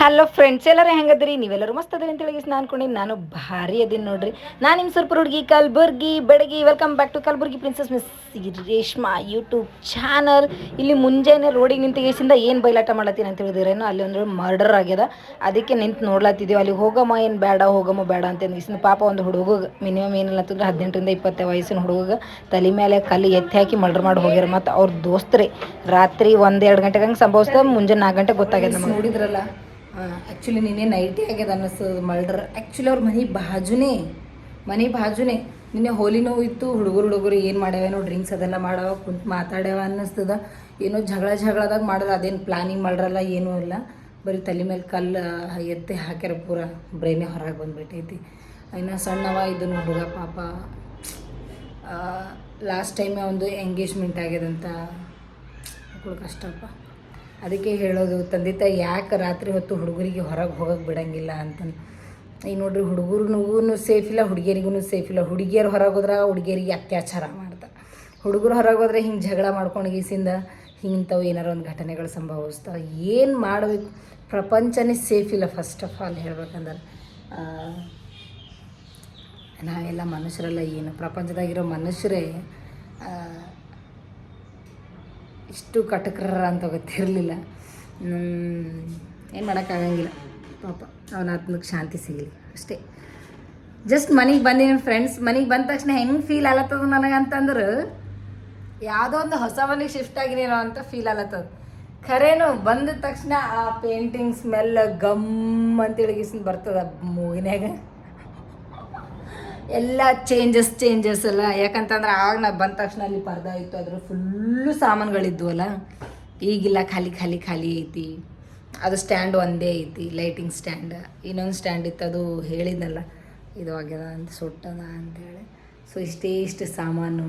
Hello friends ಎಲ್ಲರೂ ಹೆಂಗದ್ರಿ? ನೀವೆಲ್ಲರೂ ಮಸ್ತ್ ಅದ್ರಿ ಅಂತ ಹೇಳಿ ನಾನು ಅನ್ಕೊಂಡಿನಿ ನಾನು ಭಾರಿ ಅದೀನಿ ನೋಡ್ರಿ. ನಾನು ನಿಮ್ಮ ಸ್ವಲ್ಪ ಹುಡುಗಿ Kalburgi ಬೆಡಗಿ welcome back to Kalburgi princess miss Reshma YouTube channel ಇಲ್ಲಿ ಮುಂಜಾನೆ ರೋಡಿಗೆ ನಿಂತಿಗೆಸಿಂದ ಏನು ಬಯಲಾಟ ಮಾಡತ್ತೀನಿ ಅಂತ ಹೇಳಿದ್ರೇನು ಅಲ್ಲಿ ಒಂದು ಮರ್ಡರ್ ಆಗ್ಯದ. ಅದಕ್ಕೆ ನಿಂತು ನೋಡ್ಲತ್ತಿದ್ದೀವಿ ಅಲ್ಲಿ ಹೋಗಮ್ಮ, ಏನು ಬೇಡ, ಹೋಗಮ್ಮ, ಬೇಡ ಅಂತ ಅಂದಿಸಿದ ಪಾಪ ಒಂದು ಹುಡುಗ ಮಿನಿಮಮ್ ಏನಿಲ್ಲ ಅಂತಂದ್ರೆ ಹದಿನೆಂಟರಿಂದ ಇಪ್ಪತ್ತೇ ವಯಸ್ಸಿನ ಹುಡುಗ ತಲೆ ಮೇಲೆ ಕಲ್ಲು ಎತ್ತಿ ಹಾಕಿ ಮರ್ಡರ್ ಮಾಡಿ ಹೋಗ್ಯಾರ. ಮತ್ತು ಅವ್ರ ದೋಸ್ತ್ರಿ, ರಾತ್ರಿ ಒಂದೆರಡು ಗಂಟೆಗೆ ಹಂಗೆ ಸಂಭವಿಸ್ತದೆ ಮುಂಜಾನೆ ನಾಲ್ಕು ಗಂಟೆಗೆ ಗೊತ್ತಾಗ್ಯದ ನೋಡಿದ್ರಲ್ಲ? ಆ್ಯಕ್ಚುಲಿ ನಿನ್ನೆ ನೈಟಿ ಆಗ್ಯದ ಅನ್ನಿಸ್ತದೆ ಮರ್ಡರ್. ಆ್ಯಕ್ಚುಲಿ ಅವ್ರ ಮನೆ ಬಾಜುನೇ ಮನೆ ಬಾಜುನೇ. ನಿನ್ನೆ ಹೋಲಿ ನೋವು ಇತ್ತು, ಹುಡುಗರು ಹುಡುಗರು ಏನು ಮಾಡ್ಯಾವೇನೋ ಡ್ರಿಂಕ್ಸ್ ಅದೆಲ್ಲ ಮಾಡವ, ಕುಂತು ಮಾತಾಡ್ಯಾವ ಅನ್ನಿಸ್ತದ. ಏನೋ ಜಗಳ ಜಗಳದಾಗ ಮಾಡೋದು ಅದೇನು ಪ್ಲಾನಿಂಗ್ ಮಾಡ್ರಲ್ಲ ಏನೂ ಇಲ್ಲ ಬರೀ ತಲೆ ಮೇಲೆ ಕಲ್ಲು ಎತ್ತಿ ಹಾಕ್ಯಾರ ಪೂರ ಬ್ರೈನೇ ಹೊರಗೆ ಬಂದುಬಿಟ್ಟೈತಿ ಇನ್ನು ಸಣ್ಣವ ಇದನ್ನು ಹುಡುಗ ಪಾಪ. ಲಾಸ್ಟ್ ಟೈಮೇ ಒಂದು ಎಂಗೇಜ್ಮೆಂಟ್ ಆಗ್ಯದಂತ. ಕಷ್ಟಪ್ಪ. ಅದಕ್ಕೆ ಹೇಳೋದು, ತಂದೆ ತಾಯಿ ಯಾಕೆ ರಾತ್ರಿ ಹೊತ್ತು ಹುಡುಗರಿಗೆ ಹೊರಗೆ ಹೋಗಕ್ಕೆ ಬಿಡಂಗಿಲ್ಲ ಅಂತ ಈಗ ನೋಡ್ರಿ ಸೇಫ್ ಇಲ್ಲ ಹುಡುಗಿಯರಿಗೂ ಇಲ್ಲ. ಹುಡುಗಿಯರು ಹೊರಗೆ ಹೋದ್ರೆ ಹುಡುಗಿಯರಿಗೆ ಅತ್ಯಾಚಾರ ಮಾಡ್ತಾರೆ ಹುಡುಗರು ಹೊರಗೆ ಹೋದ್ರೆ ಹಿಂಗೆ ಜಗಳ ಮಾಡ್ಕೊಂಡು ಗೀಸಿಂದ ಹಿಂಗಿಂಥವು ಏನಾರು ಒಂದು ಘಟನೆಗಳು ಸಂಭವಿಸ್ತಾವೆ ಏನು ಮಾಡಬೇಕು? ಪ್ರಪಂಚನೇ ಸೇಫ್ ಇಲ್ಲ ಫಸ್ಟ್ ಆಫ್ ಆಲ್ ಹೇಳ್ಬೇಕಂದ್ರೆ. ನಾವೆಲ್ಲ ಮನುಷ್ಯರೆಲ್ಲ ಏನು? ಪ್ರಪಂಚದಾಗಿರೋ ಮನುಷ್ಯರೇ ಇಷ್ಟು ಕಟಕ್ರ ಅಂತ ಗೊತ್ತಿರಲಿಲ್ಲ. ಏನು ಮಾಡೋಕ್ಕಾಗಂಗಿಲ್ಲ. ಪಾಪ, ಅವನ ಆತ್ಮಕ್ಕೆ ಶಾಂತಿ ಸಿಗಲಿ ಅಷ್ಟೇ. ಜಸ್ಟ್ ಮನೆಗೆ ಬಂದೀನಿ ಫ್ರೆಂಡ್ಸ್ ಮನೆಗೆ ಬಂದ ತಕ್ಷಣ ಹೆಂಗೆ ಫೀಲ್ ಆಗತ್ತದ ನನಗೆ ಅಂತಂದ್ರೆ ಯಾವುದೋ ಒಂದು ಹೊಸ ಮನೆಗೆ ಶಿಫ್ಟ್ ಆಗಿನೇನೋ ಅಂತ ಫೀಲ್ ಆಗತ್ತದ ಖರೇನು, ಬಂದ ತಕ್ಷಣ ಆ ಪೇಂಟಿಂಗ್ ಸ್ಮೆಲ್ ಗಮ್ ಅಂತೇಳಿ ಗಿಸ್ನ್ ಬರ್ತದ ಮೂಗಿನ್ಯಾಗ. ಎಲ್ಲ ಚೇಂಜಸ್ ಚೇಂಜಸ್ ಅಲ್ಲ ಯಾಕಂತಂದ್ರೆ ಆವಾಗ ನಾ ಬಂದ ತಕ್ಷಣ ಅಲ್ಲಿ ಪರ್ದ ಇತ್ತು ಅದ್ರ ಫುಲ್ಲು ಸಾಮಾನುಗಳಿದ್ವಲ್ಲ. ಈಗಿಲ್ಲ ಖಾಲಿ ಖಾಲಿ ಖಾಲಿ ಐತಿ. ಅದು ಸ್ಟ್ಯಾಂಡ್ ಒಂದೇ ಐತಿ ಲೈಟಿಂಗ್ ಸ್ಟ್ಯಾಂಡ್ ಇನ್ನೊಂದು ಸ್ಟ್ಯಾಂಡ್ ಇತ್ತು, ಅದು ಹೇಳಿದ್ನಲ್ಲ. ಇದು ಆಗ್ಯದ ಅಂತ, ಸುಟ್ಟದ ಅಂತೇಳಿ ಸೊ ಇಷ್ಟೇ ಇಷ್ಟು ಸಾಮಾನು.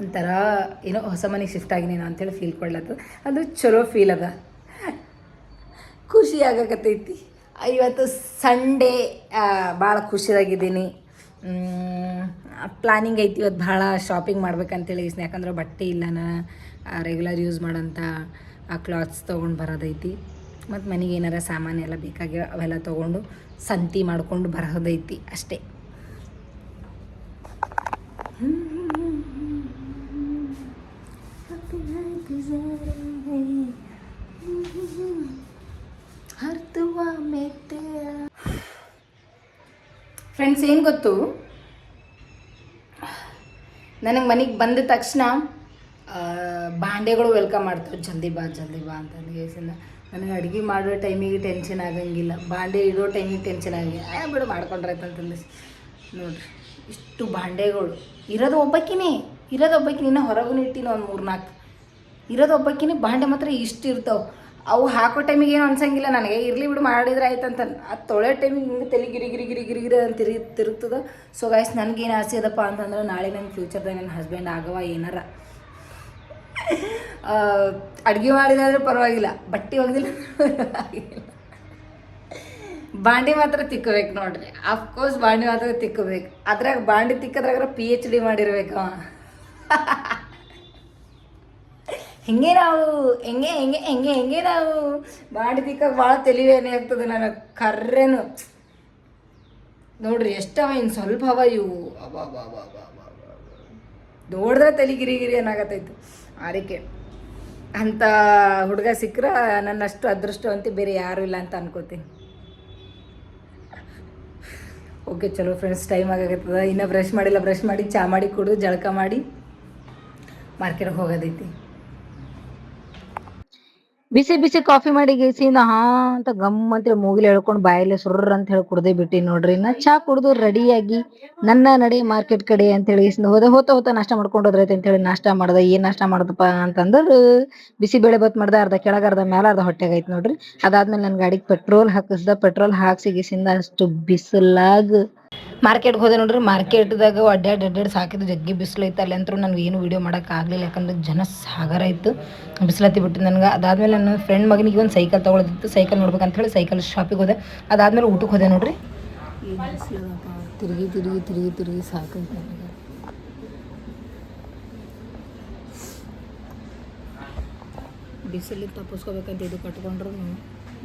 ಒಂಥರ ಏನೋ ಹೊಸ ಮನೆಗೆ ಶಿಫ್ಟ್ ಆಗಿನೇನೋ ಅಂತೇಳಿ ಫೀಲ್ ಕೊಡ್ಲತ್ತದ. ಅದು ಚಲೋ ಫೀಲ್ ಅದ. ಖುಷಿ ಆಗಕತ್ತೈತಿ. ಇವತ್ತು ಸಂಡೇ ಭಾಳ ಖುಷಿಯಾಗಿದ್ದೀನಿ. ಪ್ಲಾನಿಂಗ್ ಐತಿ ಇವತ್ತು ಭಾಳ ಶಾಪಿಂಗ್ ಮಾಡ್ಬೇಕಂತೇಳಿ ಯಾಕಂದ್ರೆ ಬಟ್ಟೆ ಇಲ್ಲ ನಾನು ರೆಗ್ಯುಲರ್ ಯೂಸ್ ಮಾಡೋಂಥ ಕ್ಲಾತ್ಸ್ ತೊಗೊಂಡು ಬರೋದೈತಿ. ಮತ್ತು ಮನೆಗೆ ಏನಾರ ಸಾಮಾನು ಎಲ್ಲ ಬೇಕಾಗಿ ಅವೆಲ್ಲ ತೊಗೊಂಡು ಸಂತಿ ಮಾಡ್ಕೊಂಡು ಬರೋದೈತಿ ಅಷ್ಟೇ. ಫ್ರೆಂಡ್ಸ್ ಏನು ಗೊತ್ತು? ನನಗೆ ಮನೆಗೆ ಬಂದ ತಕ್ಷಣ ಬಾಂಡೆಗಳು ವೆಲ್ಕಮ್ ಮಾಡ್ತಾರೆ ಜಲ್ದಿ ಬಾ ಜಲ್ದಿ ಬಾ ಅಂತಂದು ಕೇಸಿಂದ ನನಗೆ ಅಡುಗೆ ಮಾಡೋ ಟೈಮಿಗೆ ಟೆನ್ಷನ್ ಆಗಂಗಿಲ್ಲ. ಬಾಂಡೆ ಇಡೋ ಟೈಮಿಗೆ ಟೆನ್ಷನ್ ಆಗಂಗಿಲ್ಲ. ಆ ಬಿಡು ಮಾಡ್ಕೊಂಡ್ರಾಯ್ತಂತಂದು ನೋಡ್ರಿ. ಇಷ್ಟು ಬಾಂಡೆಗಳು. ಇರೋದು ಒಬ್ಬಕ್ಕಿನೇ ಇರೋದು ಒಬ್ಬಕ್ಕಿನ ಹೊರಗೂ ಇಟ್ಟಿನ ಒಂದು ಮೂರು ನಾಲ್ಕು ಇರೋದು ಒಬ್ಬಕ್ಕಿನೇ ಬಾಂಡೆ ಮಾತ್ರ ಇಷ್ಟು ಇರ್ತಾವೆ. ಅವು ಹಾಕೋ ಟೈಮಿಗೆ ಏನು ಅನ್ಸಂಗಿಲ್ಲ. ನನಗೆ ಇರಲಿ ಬಿಡು, ಮಾಡಿದ್ರೆ ಆಯ್ತಂತ ಆ ತೊಳೆ ಟೈಮಿಗೆ ಹಿಂಗೆ ತಲೆ ಗಿರಿ ಗಿರಿ ಗಿರಿ ಗಿರಿ ಗಿರಿ ಅಂತ ತಿರುಗಿ ತಿರುಗ್ತದ. ಸೊ ಗಾಯ್ಸ್ ನನಗೇನು ಆಸೆ ಅದಪ್ಪ ಅಂತಂದ್ರೆ ನಾಳೆ ನನ್ನ ಫ್ಯೂಚರ್ದಾಗ ನನ್ನ ಹಸ್ಬೆಂಡ್ ಆಗವ ಏನಾರ. ಅಡುಗೆ ಮಾಡಿದಾದ್ರೆ ಪರವಾಗಿಲ್ಲ. ಬಟ್ಟೆ ಹೋಗಿಲ್ಲ ಬಾಂಡಿ ಮಾತ್ರ ತಿಕ್ಕಬೇಕು ನೋಡ್ರಿ. ಅಫ್ಕೋರ್ಸ್ ಬಾಂಡಿ ಮಾತ್ರ ತಿಕ್ಕಬೇಕು. ಅದ್ರಾಗ ಬಾಂಡಿ ತಿಕ್ಕದ್ರಾಗ ಪಿ ಎಚ್ ಡಿ ಮಾಡಿರ್ಬೇಕವ ಹೆಂಗೆ ನಾವು, ಹೆಂಗೆ ಹೆಂಗೆ ಹೆಂಗೆ ಹೆಂಗೆ ನಾವು ಮಾಡಿದಕ್ಕೆ ಭಾಳ ತೆಲಿವೇನೆ ಆಗ್ತದೆ ನನಗೆ. ಕರ್ರೇನು. ನೋಡ್ರಿ, ಎಷ್ಟವ ಇನ್ನು ಸ್ವಲ್ಪ ಅವ ಇವು. ಅಬಾ ಬಾ ಬಾ ಬಾ ನೋಡಿದ್ರೆ ತಲೆ ಗಿರಿ ಗಿರಿ ಏನಾಗತ್ತೈತು ಅದಕ್ಕೆ ಅಂಥ ಹುಡುಗ ಸಿಕ್ಕರೆ ನನ್ನಷ್ಟು ಅಂತ ಬೇರೆ ಯಾರೂ ಇಲ್ಲ ಅಂತ ಅನ್ಕೋತೀನಿ. ಓಕೆ, ಚಲೋ ಫ್ರೆಂಡ್ಸ್ ಟೈಮ್ ಆಗಾಗತ್ತದ ಇನ್ನೂ ಬ್ರಷ್ ಮಾಡಿಲ್ಲ ಬ್ರಷ್ ಮಾಡಿ, ಚಾ ಮಾಡಿ ಕುಡಿದು, ಜಳಕ ಮಾಡಿ ಮಾರ್ಕೆಟ್ಗೆ ಹೋಗೋದೈತಿ. ಬಿಸಿ ಬಿಸಿ ಕಾಫಿ ಮಾಡಿ ಗೇಸಿಂದ ಹಾ ಅಂತ ಗಮ್ ಅಂತ ಮೂಗಿಲಿ ಹೇಳ್ಕೊಂಡು ಬಾಯಲ್ಲಿ ಸುರ್ರ ಅಂತ ಹೇಳಿ ಕುಡ್ದೆ ಬಿಟ್ಟಿ ನೋಡ್ರಿ. ನಾ ಚಾ ಕುಡ್ದು ರೆಡಿಯಾಗಿ ನನ್ನ ನಡೆ ಮಾರ್ಕೆಟ್ ಕಡೆ ಅಂತ ಹೇಳಿ ಹೋದ. ಹೋತ ಹೋತ ನಾಷ್ಟ ಮಾಡ್ಕೊಂಡು ಹೋದ್ರೈತೆ ಅಂತ ಹೇಳಿ ನಾಷ್ಟ ಮಾಡ್ದ. ಏನ್ ನಾಷ್ಟ ಮಾಡ್ದಪ್ಪ ಅಂತಂದ್ರೆ ಬಿಸಿ ಬೇಳೆ ಬತ್ ಮಾಡ್ದ. ಅರ್ಧ ಕೆಳಗ ಅರ್ಧ ಮ್ಯಾಲ ಅರ್ಧ ಹೊಟ್ಟೆಗೆ ಐತ್ ನೋಡ್ರಿ. ಅದಾದ್ಮೇಲೆ ನನ್ನ ಗಾಡಿಗೆ ಪೆಟ್ರೋಲ್ ಹಾಕಿಸ್ದ. ಪೆಟ್ರೋಲ್ ಹಾಕ್ಸಿ ಗೇಸಿಂದ ಅಷ್ಟು ಬಿಸಿಲಾಗ ಮಾರ್ಕೆಟ್ಗೆ ಹೋದೆ ನೋಡ್ರಿ ಮಾರ್ಕೆಟ್ದಾಗ ಅಡ್ಡಾಡ್ ಅಡ್ಡಾಡ್ ಸಾಕಿದ್ದು ಜಗ್ಗಿ ಬಿಸಿಲು ಐತೆ. ಅಲ್ಲಿ ಅಂತೂ ನನಗೆ ಏನು ವೀಡಿಯೋ ಮಾಡೋಕೆ ಆಗಲಿಲ್ಲ. ಯಾಕಂದ್ರೆ ಜನ ಸಾಗರ ಇತ್ತು. ಬಿಸಿಲತ್ತಿ ಬಿಟ್ಟು ನನಗೆ. ಅದಾದಮೇಲೆ ನನ್ನ ಫ್ರೆಂಡ್ ಮಗನಿಗೆ ಒಂದು ಸೈಕಲ್ ತೊಗೊಳೋದಿತ್ತು. ಸೈಕಲ್ ನೋಡ್ಬೇಕಂತ ಹೇಳಿ ಸೈಕಲ್ ಶಾಪಿಗೆ ಹೋದೆ. ಅದಾದಮೇಲೆ ಊಟಕ್ಕೆ ಹೋದೆ ನೋಡ್ರಿ. ತಿರುಗಿ ತಿರುಗಿ ತಿರುಗಿ ತಿರುಗಿ ಸಾಕೈತೆ ಬಿಸಿಲಿಗೆ ತಪ್ಪಿಸ್ಕೋಬೇಕಂತ ಇದು ಕಟ್ಕೊಂಡ್ರು,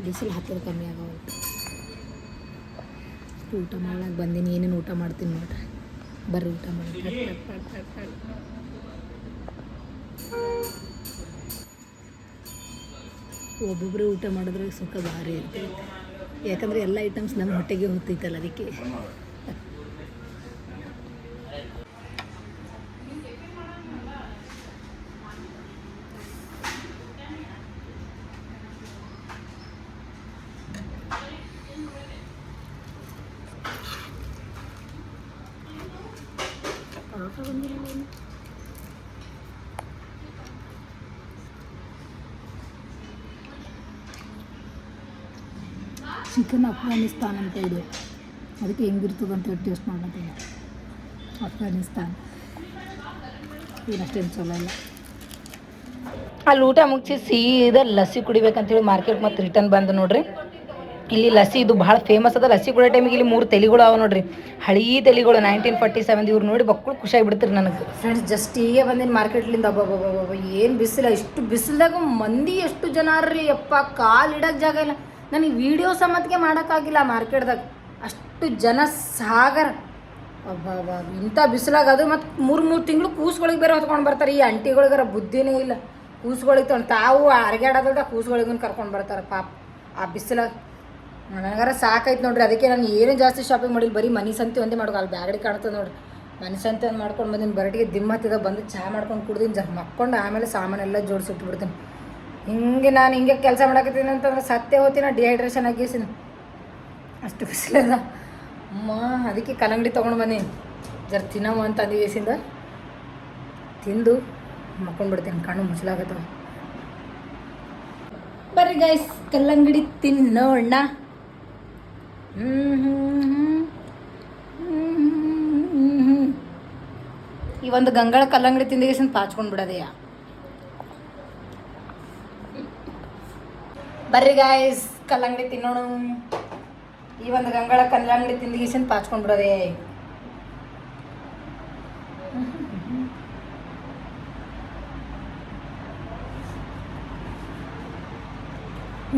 ಬಿಸಿಲು ಹತ್ತಿರ ಕಮ್ಮಿ ಆಗವಲ್ಲ ಊಟ ಮಾಡಕ್ಕೆ ಬಂದೀನಿ, ಏನೇನು ಊಟ ಮಾಡ್ತೀನಿ ನೋಡ್ರಿ. ಬರ್ರಿ ಊಟ ಮಾಡಿ. ಒಬ್ಬೊಬ್ಬರೇ ಊಟ ಮಾಡಿದ್ರೆ ಸುಖ ಭಾರಿ ಇರ್ತೈತೆ. ಯಾಕಂದರೆ ಎಲ್ಲ ಐಟಮ್ಸ್ ನಮ್ಮ ಹೊಟ್ಟೆಗೆ ಹೊತ್ತೈತಲ್ಲ ಅದಕ್ಕೆ ಚಿಕನ್ ಅಫ್ಘಾನಿಸ್ತಾನ್ ಅಂತ ಇದೆ. ಅದಕ್ಕೆ ಹೆಂಗಿರ್ತದೆ ಅಂತ ಹೇಳಿ ಟೇಸ್ಟ್ ಮಾಡ್ತೀನಿ ಅಫ್ಘಾನಿಸ್ತಾನ್ ಏನಷ್ಟೇನು ಚಲೋ ಇಲ್ಲ. ಅಲ್ಲಿ ಊಟ ಮುಗಿಸಿ ಸೀದಾ ಲಸ್ಸಿ ಕುಡಿಬೇಕಂತೇಳಿ ಮಾರ್ಕೆಟ್ ಮತ್ತು ರಿಟರ್ನ್ ಬಂದು ನೋಡ್ರಿ. ಇಲ್ಲಿ ಲಸ್ಸಿ ಇದು ಭಾಳ ಫೇಮಸ್ ಅದ. ಲಸ್ಸಿ ಕುಡಿಯೋ ಟೈಮಿಗೆ ಇಲ್ಲಿ ಮೂರು ತಲೆಗಳು ಅವ ನೋಡ್ರಿ. ಹಳಿ ತಲೆಗಳು ನೈನ್ಟೀನ್ ಫಾರ್ಟಿ ಸೆವೆನ್ ಇವ್ರು ನೋಡಿ ಬಕ್ಕಳು ಖುಷಿಯಾಗಿ ಬಿಡ್ತೀರಿ ನನಗೆ. ಫ್ರೆಂಡ್ಸ್ ಜಸ್ಟ್ ಈಗ ಬಂದಿನ ಮಾರ್ಕೆಟ್ಲಿಂದ ಅಬ್ಬಬ್ಬಬ್ಬ ಏನು ಬಿಸಿಲ ಇಷ್ಟು ಬಿಸಿಲ್ದಾಗ ಮಂದಿ ಎಷ್ಟು ಜನ ರೀ ಯಪ್ಪ ಕಾಲು ಇಡಕ್ಕೆ ಜಾಗ ಇಲ್ಲ. ನನಗೆ ವಿಡಿಯೋ ಸಮತ್ಗೆ ಮಾಡೋಕ್ಕಾಗಿಲ್ಲ ಮಾರ್ಕೆಟ್ದಾಗ. ಅಷ್ಟು ಜನ ಸಾಗರ. ಅಬ್ಬಬ್ಬ, ಇಂಥ ಬಿಸಿಲಾಗ ಅದು ಮತ್ತು ಮೂರು ಮೂರು ತಿಂಗಳು ಕೂಸ್ಗಳಿಗೆ ಬೇರೆ ಹೊತ್ಕೊಂಡು ಬರ್ತಾರೆ. ಈ ಅಂಟಿಗಳಿಗಾರ ಬುದ್ಧಿನೇ ಇಲ್ಲ. ಕೂಸ್ಗಳಿಗೆ ತೊಗೊಂಡು ತಾವು ಅರ್ಗ್ಯಾಡೋದ ಕೂಸ್ಗಳಿಗೂ ಕರ್ಕೊಂಡು ಬರ್ತಾರೆ. ಪಾಪ, ಆ ಬಿಸಿಲಾಗ ನನಗಾರ ಸಾಕೈತೆ ನೋಡ್ರಿ. ಅದಕ್ಕೆ ನಾನು ಏನು ಜಾಸ್ತಿ ಶಾಪಿಂಗ್ ಮಾಡಿಲ್ಲ. ಬರೀ ಮನೆ ಸಂತೆ ಒಂದೇ ಮಾಡ್ಕೊ. ಅಲ್ಲಿ ಬ್ಯಾಗಡಿ ಕಾಣ್ತದೆ ನೋಡ್ರಿ. ಮನೆ ಸಂತೆ ಮಾಡ್ಕೊಂಡು ಬಂದಿನಿ. ಬರಟಿಗೆ ದಿಮ್ಮತ್ತಿದ ಬಂದು ಚಹಾ ಮಾಡ್ಕೊಂಡು ಕುಡ್ದೀನಿ. ಜನ ಮಕ್ಕೊಂಡು ಆಮೇಲೆ ಸಾಮಾನೆಲ್ಲ ಜೋಡಿಸಿಟ್ಬಿಡ್ತೀನಿ ಹಿಂಗೆ ನಾನು ಹಿಂಗೆ ಕೆಲಸ ಮಾಡಕತ್ತೀನಿ ಅಂತಂದ್ರೆ ಸತ್ಯ ಹೋಗ್ತೀನಿ ಡಿಹೈಡ್ರೇಷನ್ ಆಗಿಸಿನ ಅಷ್ಟು ಬಿಸಿಲದ ಅಮ್ಮ, ಅದಕ್ಕೆ ಕಲ್ಲಂಗಡಿ ತೊಗೊಂಡು ಬನ್ನಿ ಜರ ತಿನ್ನವ ಅಂತ ಅಂದಿವೇಸಿಂದ ತಿಂದು ಮಕ್ಕೊಂಡ್ಬಿಡ್ತೀನಿ ಕಣ್ಣು ಮುಚ್ಚಲಾಗತ್ತವ. ಬರ್ರಿ ಗೈಸ್ ಕಲ್ಲಂಗಡಿ ತಿನ್ನೋಣ. ಈ ಒಂದು ಗಂಗಳ ಕಲ್ಲಂಗಡಿ ತಿಂದಿಗೆ ಪಾಚ್ಕೊಂಡು ಬಿಡೋದೆಯಾ? ಬರ್ರಿ ಗಾಯ್ಸ್ ಕಲ್ಲಂಗಡಿ ತಿನ್ನೋಣ. ಈ ಒಂದು ಗಂಗಳ ಕಲ್ಲಂಗಡಿ ತಿಂದಿಗೆ ಪಾಚ್ಕೊಂಡು ಬಿಡೋದೆ.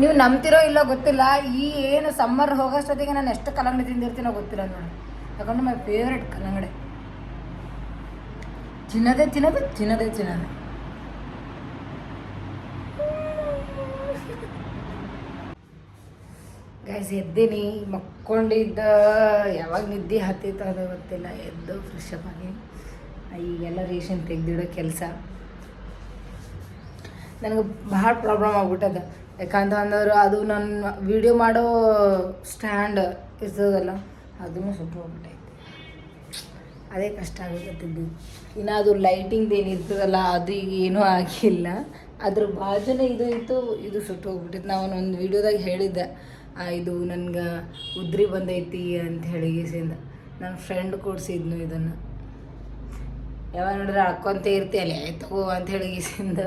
ನೀವು ನಂಬ್ತಿರೋ ಇಲ್ಲೋ ಗೊತ್ತಿಲ್ಲ, ಈ ಏನು ಸಮ್ಮರ್ ಹೋಗೋಷ್ಟೊತ್ತಿಗೆ ನಾನು ಎಷ್ಟು ಕಲ್ಲಂಗಡಿ ತಿಂದಿರ್ತೀನೋ ಗೊತ್ತಿಲ್ಲ ನೋಡಿ. ಯಾಕಂದ್ರೆ ಮೈ ಫೇವ್ರೆಟ್ ಕಲ್ಲಂಗಡಿ ತಿನ್ನೋದೇ ತಿನ್ನೋದು ತಿನ್ನೋದೇ ತಿನ್ನೋದು. ಗೈಸ್ ಎದ್ದೀನಿ, ಮಕ್ಕೊಂಡಿದ್ದ, ಯಾವಾಗ ನಿದ್ದೆ ಹತ್ತಿತ್ತು ಅದು ಗೊತ್ತಿಲ್ಲ. ಎದ್ದು ಫ್ರೆಶ್ ಅಪ್ ಆಗಿ ಈಗೆಲ್ಲ ರೇಷನ್ ತೆಗೆದಿಡೋ ಕೆಲಸ. ನನಗೆ ಭಾಳ ಪ್ರಾಬ್ಲಮ್ ಆಗ್ಬಿಟ್ಟದ. ಯಾಕಂತ ಅಂದ್ರೆ ಅದು ನನ್ನ ವಿಡಿಯೋ ಮಾಡೋ ಸ್ಟ್ಯಾಂಡ್ ಇರ್ತದಲ್ಲ ಅದನ್ನು ಸುಟ್ಟು ಹೋಗ್ಬಿಟ್ಟೈತೆ. ಅದೇ ಕಷ್ಟ ಆಗುತ್ತಿದ್ದು ಇನ್ನು ಅದು ಲೈಟಿಂಗ್ ಏನು ಇರ್ತದಲ್ಲ ಅದು ಈಗ ಏನೂ ಆಗಿಲ್ಲ. ಅದ್ರ ಬಾಜುನೇ ಇದು ಇತ್ತು, ಇದು ಸುಟ್ಟು ಹೋಗ್ಬಿಟ್ಟಿತ್ತು ನಾವು ಒಂದು ವಿಡಿಯೋದಾಗ ಹೇಳಿದ್ದೆ. ಇದು ನನ್ಗೆ ಉದ್ರಿ ಬಂದೈತಿ ಅಂತ ಹೇಳಿ ಗೀಸಿಂದ ನನ್ನ ಫ್ರೆಂಡ್ ಕೊಡ್ಸಿದ್ನು ಇದನ್ನು. ಯಾವಾಗ ನೋಡಿದ್ರೆ ಅಳ್ಕೊಂತ ಇರ್ತೀಯಲ್ಲ ತಗೋ ಅಂತ ಹೇಳಿ ಗೀಸಿಂದ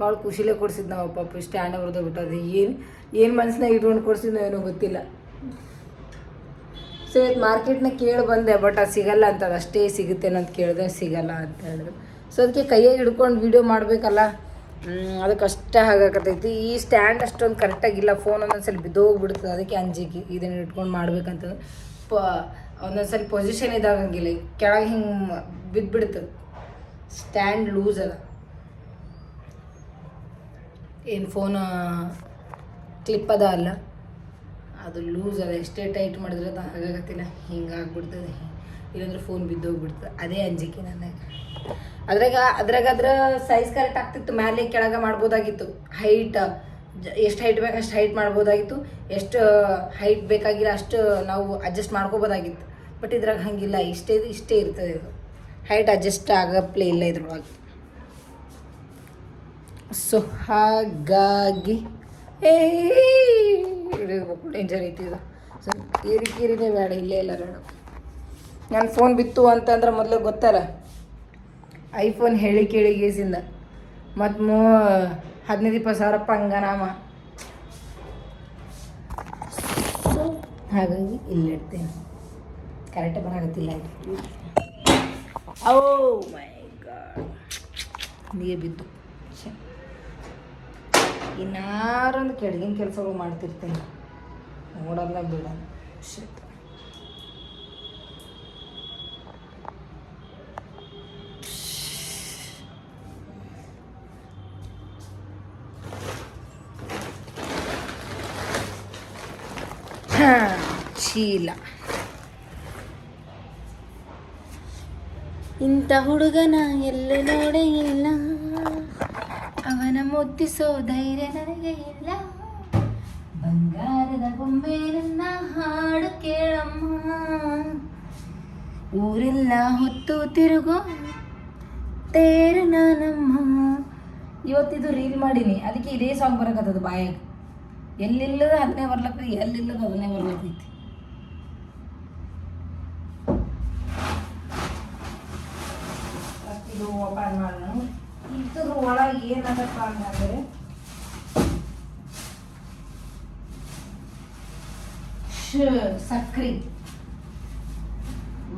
ಭಾಳ ಖುಷಿಲೇ ಕೊಡ್ಸಿದ್ ನಾವು ಪಾಪ ಸ್ಟ್ಯಾಂಡ್ ಅವ್ರದ್ದು ಬಿಟ್ಟದು. ಏನು ಏನು ಮನ್ಸಿನಾಗ ಇಟ್ಕೊಂಡು ಕೊಡ್ಸಿದ್ನೋ ಏನೋ ಗೊತ್ತಿಲ್ಲ. ಸೊ ಇವತ್ತು ಮಾರ್ಕೆಟ್ನಾಗ ಕೇಳಿ ಬಂದೆ ಬಟ್ ಅದು ಸಿಗಲ್ಲ ಅಂತ ಅದು ಅಷ್ಟೇ ಸಿಗುತ್ತೆ ಅಂತ ಕೇಳಿದ್ರೆ ಸಿಗಲ್ಲ ಅಂತ ಹೇಳಿದ್ರು. ಸೊ ಅದಕ್ಕೆ ಕೈಯಾಗಿ ಹಿಡ್ಕೊಂಡು ವಿಡಿಯೋ ಮಾಡಬೇಕಲ್ಲ. ಅದಕ್ಕೆ ಅಷ್ಟೇ ಆಗಾಕತ್ತೈತಿ. ಈ ಸ್ಟ್ಯಾಂಡ್ ಅಷ್ಟೊಂದು ಕರೆಕ್ಟಾಗಿಲ್ಲ ಫೋನ್ ಒಂದೊಂದು ಸ್ವಲ್ಪ ಬಿದ್ದೋಗ್ಬಿಡ್ತದೆ. ಅದಕ್ಕೆ ಅಂಜಿಕೆ ಇದನ್ನು ಇಟ್ಕೊಂಡು ಮಾಡ್ಬೇಕಂತಂದ್ರೆ ಪ ಒಂದೊಂದು ಸ್ವಲ್ಪ ಪೊಸಿಷನ್ ಇದಾಗಂಗಿಲ್ಲ. ಕೆಳಗೆ ಹಿಂಗೆ ಬಿದ್ದುಬಿಡ್ತದೆ ಸ್ಟ್ಯಾಂಡ್ ಲೂಸ್ ಅದ. ಏನು ಫೋನ್ ಕ್ಲಿಪ್ ಅದ ಅಲ್ಲ? ಅದು ಲೂಸ್ ಅದ. ಎಷ್ಟೇ ಟೈಟ್ ಮಾಡಿದ್ರೆ ಅದು ಹಾಗಾಗತ್ತಿಲ್ಲ. ಹಿಂಗೆ ಆಗ್ಬಿಡ್ತದೆ. ಇಲ್ಲಾಂದ್ರೆ ಫೋನ್ ಬಿದ್ದೋಗ್ಬಿಡ್ತದೆ. ಅದೇ ಅಂಜಿಕೆ ನನಗೆ ಅದ್ರಾಗ ಅದ್ರಾಗ ಅದ್ರ ಸೈಜ್ ಕರೆಕ್ಟ್ ಆಗ್ತಿತ್ತು, ಮ್ಯಾಲೆ ಕೆಳಗೆ ಮಾಡ್ಬೋದಾಗಿತ್ತು. ಹೈಟ್ ಎಷ್ಟು ಹೈಟ್ ಬೇಕು ಅಷ್ಟು ಹೈಟ್ ಮಾಡ್ಬೋದಾಗಿತ್ತು. ಎಷ್ಟು ಹೈಟ್ ಬೇಕಾಗಿಲ್ಲ ಅಷ್ಟು ನಾವು ಅಡ್ಜಸ್ಟ್ ಮಾಡ್ಕೋಬೋದಾಗಿತ್ತು. ಬಟ್ ಇದ್ರಾಗ ಹಂಗಿಲ್ಲ, ಇಷ್ಟೇ ಇಷ್ಟೇ ಇರ್ತದೆ ಇದು. ಹೈಟ್ ಅಡ್ಜಸ್ಟ್ ಆಗಪ್ಲೇ ಇಲ್ಲ ಇದ್ರೊಳಗೆ. ಸೊ ಹಾಗಾಗಿ, ಏ ಡೇಂಜರ್ ಐತಿ ಇದು. ಸೊ ಕೇರಿ ಕೀರಿನೇ ಬೇಡ, ಇಲ್ಲೇ ಇಲ್ಲ ನನ್ನ ಫೋನ್ ಬಿತ್ತು ಅಂತಂದ್ರೆ ಮೊದಲು ಗೊತ್ತಲ್ಲ. ಐಫೋನ್ ಹೇಳಿ ಕೇಳಿ ಗೇಸಿಂದ. ಮತ್ತು ಮೂ ಹದಿನೈದು ಇಪ್ಪತ್ತು ಸಾವಿರ ಪಂಗನಾಮ ಸೊ. ಹಾಗಾಗಿ ಇಲ್ಲಿಡ್ತೇನೆ ಕರೆಕ್ಟ್ ಬರಾಗತ್ತಿಲ್ಲ ಓ ಮೈ ಗಾಡ್. ನೀರು ಬಿದ್ದು. ಇನ್ನಾರೊಂದು ಕೆಳಗಿನ ಕೆಲಸಗಳು ಮಾಡ್ತಿರ್ತೀನಿ. ನೋಡಲ್ಲ ಬಿಡ ಶಿಟ್ ಚೀಲ ಇಂಥ ಹುಡುಗನ ಎಲ್ಲೂ ನೋಡೇ ಇಲ್ಲ. ಅವನ ಮುದ್ದಿಸೋ ಧೈರ್ಯ ನನಗೆ ಇಲ್ಲ. ಬಂಗಾರದ ಬೊಂಬೆ ಹಾಡು ಕೇಳಮ್ಮ. ಊರೆಲ್ಲ ಹೊತ್ತು ತಿರುಗೋ, ತೇರು ನಾನಮ್ಮ. ಇವತ್ತಿದು ರೀಲ್ ಮಾಡೀನಿ, ಅದಕ್ಕೆ ಇದೇ ಸಾಂಗ್ ಬರಕತ್ತದ ಬಾಯಾಗ. ಎಲ್ಲಿಲ್ಲದ ಅದನ್ನೇ ಬರ್ಲಕ್ಕ ಎಲ್ಲಿಲ್ಲದ ಅದನ್ನೇ ಬರ್ಲಕ್ಕೈತಿ ಇದು ಓಪನ್ ಮಾಡೋಣ ಇದ್ರ ಒಳಗೆ ಏನದಪ್ಪ ಅಂತಂದ್ರೆ ಸಕ್ರಿ.